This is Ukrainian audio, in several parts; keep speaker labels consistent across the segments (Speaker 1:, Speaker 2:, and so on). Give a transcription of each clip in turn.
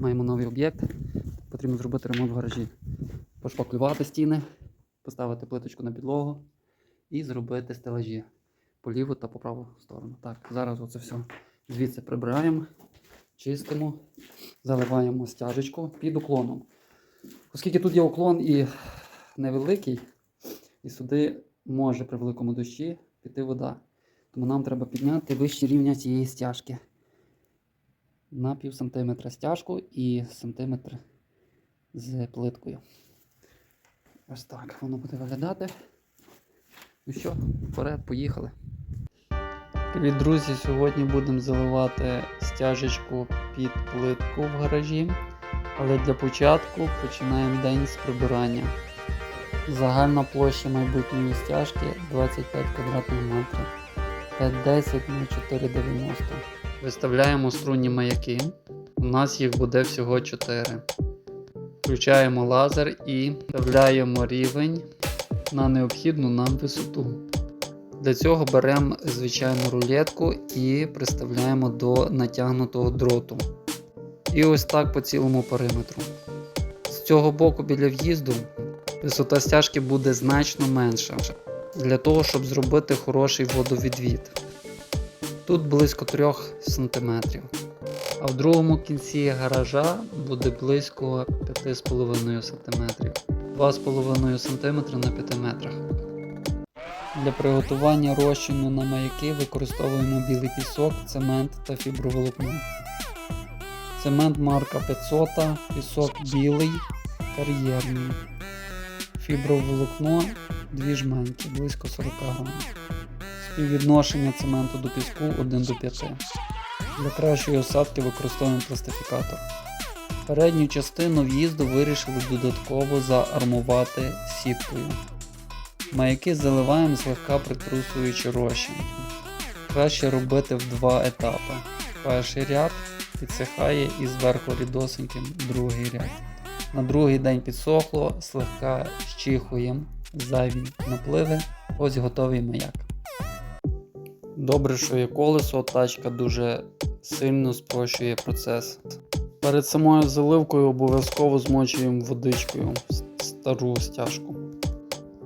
Speaker 1: маємо новий об'єкт. Потрібно зробити ремонт в гаражі. Пошпаклювати стіни, поставити плиточку на підлогу і зробити стелажі по ліву та по праву сторону. Так, зараз оце все звідси прибираємо, чистимо, заливаємо стяжечку під уклоном. Оскільки тут є уклон і невеликий, і сюди може при великому дощі піти вода. Тому нам треба підняти вище рівня цієї стяжки. На пів сантиметра стяжку і сантиметр з плиткою. Ось так воно буде виглядати. Ну що, вперед, поїхали. Привіт, друзі! Сьогодні будемо заливати стяжечку під плитку в гаражі. Але для початку починаємо день з прибирання. Загальна площа майбутньої стяжки 25 квадратних метрів. 510 на 490. Виставляємо струнні маяки. У нас їх буде всього 4. Включаємо лазер і вставляємо рівень на необхідну нам висоту. Для цього беремо звичайну рулетку і приставляємо до натягнутого дроту. І ось так по цілому периметру. З цього боку біля в'їзду висота стяжки буде значно менша для того, щоб зробити хороший водовідвід. Тут близько 3 см. А в другому кінці гаража буде близько 5,5 см. 2,5 см на 5 метрах. Для приготування розчину на маяки використовуємо білий пісок, цемент та фіброволокно. Цемент марка 500, пісок білий, кар'єрний. Фіброволокно 2 жменьки, близько 40 грамів. Співвідношення цементу до піску 1 до 5. Для кращої осадки використовуємо пластифікатор. Передню частину в'їзду вирішили додатково заармувати сіткою. Маяки заливаємо злегка притрусуючи розчин. Краще робити в два етапи. Перший ряд підсихає і зверху рідосеньким другий ряд. На другий день підсохло, слегка щихуємо зайві напливи, ось готовий маяк. Добре, що є колесо, тачка дуже сильно спрощує процес. Перед самою заливкою обов'язково змочуємо водичкою стару стяжку.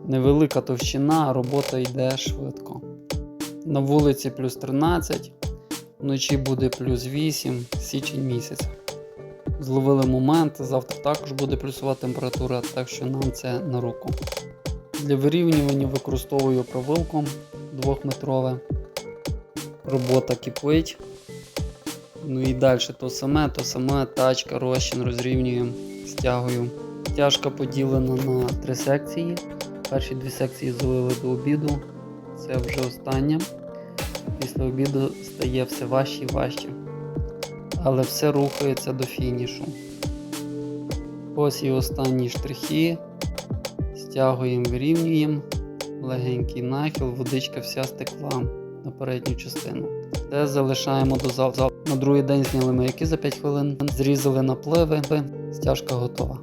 Speaker 1: Невелика товщина, робота йде швидко. На вулиці плюс 13, вночі буде плюс 8, січень місяць. Зловили момент, завтра також буде плюсова температура, так що нам це на руку. Для вирівнювання використовую провилку 2-метрове. Робота кипить. Ну і далі то саме, то саме тачка, розчин розрівнюємо, стягую. Тяжка поділена на три секції. Перші дві секції залили до обіду. Це вже остання. Після обіду стає все важче і важче. Але все рухається до фінішу. Ось і останні штрихи. Стягуємо, вирівнюємо. Легенький нахил, водичка вся стекла на передню частину. Це залишаємо до завтра. На другий день зняли маяки за 5 хвилин, зрізали напливи, стяжка готова.